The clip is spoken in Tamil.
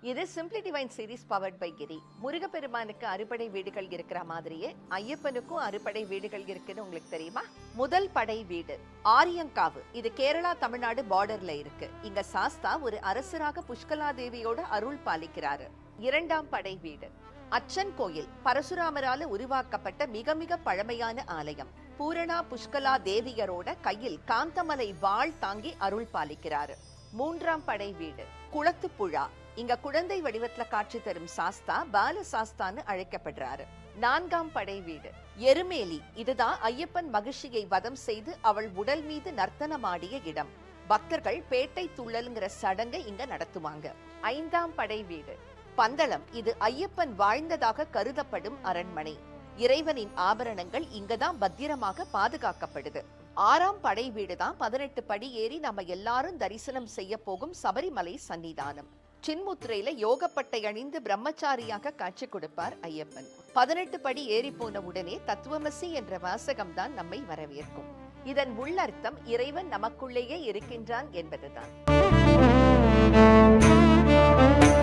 இது simply divine series powered by Giri முருகப்பெருமானுக்கு அறுபடை வீடுகள் இருக்கிற மாதிரியே ஐயப்பனுக்கும் அறுபடை வீடுகள் இருக்குன்னு உங்களுக்கு தெரியுமா? முதல் படை வீடு ஆரியங்காவு. இது கேரளா தமிழ்நாடு பார்டர்ல இருக்கு. இங்க சாஸ்தா ஒரு அரசராக புஷ்கலா தேவியோட அருள் பாலிக்கிறாரு. இரண்டாம் படை வீடு அச்சன் கோயில். பரசுராமரால உருவாக்கப்பட்ட மிக மிக பழமையான ஆலயம். பூரணா புஷ்கலா தேவியரோட கையில் காந்தமலை வாள் தாங்கி அருள் பாலிக்கிறாரு. மூன்றாம் படை வீடு குளத்துப்புழா இங்க குழந்தை வடிவத்துல காட்சி தரும் சாஸ்தா பால சாஸ்தான்னு அழைக்கப்படுறாரு. நான்காம் படை வீடு. எருமேலி இதுதான் ஐயப்பன் மகிழ்ச்சியை வதம் செய்து அவள் உடல் மீது நர்த்தனமாடிய இடம். பக்தர்கள் பேட்டை துள்ளலுங்கிற சடங்கை இங்க நடத்துவாங்க. ஐந்தாம் படை வீடு. பந்தளம் இது ஐயப்பன் வாழ்ந்ததாக கருதப்படும் அரண்மனை. இறைவனின் ஆபரணங்கள் இங்கதான் பத்திரமாக பாதுகாக்கப்படுது. ஆறாம் படை வீடு தான் பதினெட்டு படி ஏறி நம்ம எல்லாரும் தரிசனம் செய்ய போகும் சபரிமலை சன்னிதானம் சின்முத்திரையில யோகப்பட்டை அணிந்து பிரம்மச்சாரியாக காட்சி கொடுப்பார் ஐயப்பன். பதினெட்டு படி ஏறி போன உடனே தத்துவமசி என்ற வாசகம் தான் நம்மை வரவேற்கும். இதன் உள்ளர்த்தம் இறைவன் நமக்குள்ளேயே இருக்கின்றான் என்பதுதான்.